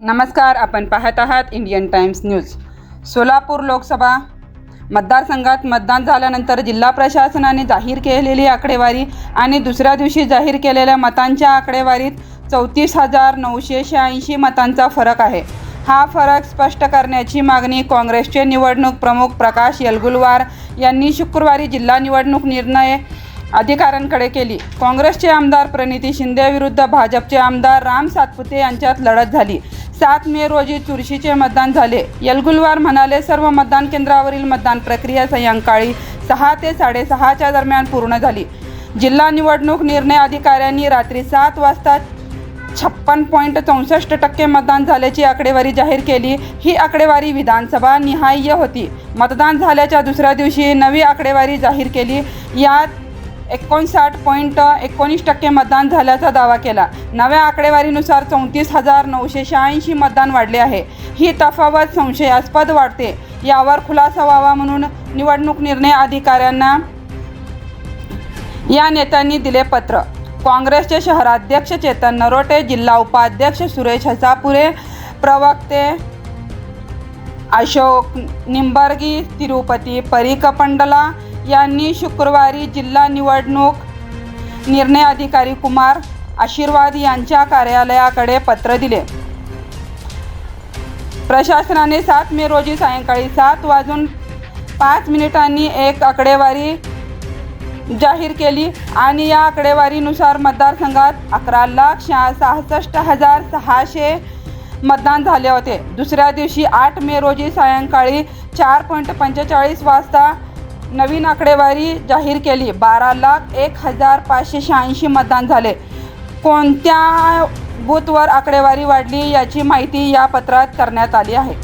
नमस्कार आपण पाहत आहात Indian Times news. Solapur Lok Sabha मतदारसंघात मतदान झाल्यानंतर जिल्हा प्रशासनाने जाहीर केलेली आकडेवारी आणि दुसऱ्या दिवशी जाहीर केलेल्या मतांच्या आकडेवारीत चौतीस हजार नऊशे शहाऐंशी मतांचा फरक आहे. हा फरक स्पष्ट करण्याची मागणी काँग्रेसचे निवडणूक प्रमुख प्रकाश येलगुलवार यांनी शुक्रवारी जिल्हा निवडणूक निर्णय अधिकाऱ्यांकडे केली. काँग्रेसचे आमदार प्रणिती शिंदे विरुद्ध भाजपचे आमदार राम सातपुते यांच्यात लढत झाली. सात मे रोजी चुरशीचे मतदान झाले. यलगुलवार म्हणाले सर्व मतदान केंद्रावरील मतदान प्रक्रिया सायंकाळी सहा ते साडेसहाच्या दरम्यान पूर्ण झाली. जिल्हा निवडणूक निर्णय अधिकाऱ्यांनी रात्री सात वाजता छप्पन पॉईंट चौसष्ट टक्के मतदान झाल्याची आकडेवारी जाहीर केली. ही आकडेवारी विधानसभा निहाय्य होती. मतदान झाल्याच्या दुसऱ्या दिवशी नवी आकडेवारी जाहीर केली. यात एकोणसाठ पॉईंट एकोणीस टक्के मतदान झाल्याचा दावा केला. नव्या आकडेवारीनुसार चौतीस हजार नऊशे शहाऐंशी मतदान वाढले आहे. ही तफावत संशयास्पद वाढते यावर खुलासा व्हावा म्हणून निवडणूक निर्णय अधिकाऱ्यांना या नेत्यांनी दिले पत्र. काँग्रेसचे शहराध्यक्ष चेतन नरोटे जिल्हा उपाध्यक्ष सुरेश हसापुरे प्रवक्ते अशोक निंबर्गी तिरुपती परिकपंडला यांनी शुक्रवारी जिल्हा निवडणूक निर्णय अधिकारी कुमार आशीर्वाद यांच्या कार्यालयाकडे पत्र दिले. प्रशासनाने सात मे रोजी सायंकाळी सात वाजून पाच मिनिटांनी एक आकडेवारी जाहीर केली आणि या आकडेवारीनुसार मतदारसंघात अकरा लाख शहा सहासष्ट हजार सहाशे मतदान झाले होते. दुसऱ्या दिवशी आठ मे रोजी सायंकाळी चार पॉईंट पंचेचाळीस वाजता नवीन आकडेवारी जाहीर केली. बारा लाख एक हजार पाचशे शहाऐंशी मतदान झाले. कोणत्या बूथवर आकडेवारी वाढली याची माहिती या पत्रात करण्यात आली आहे.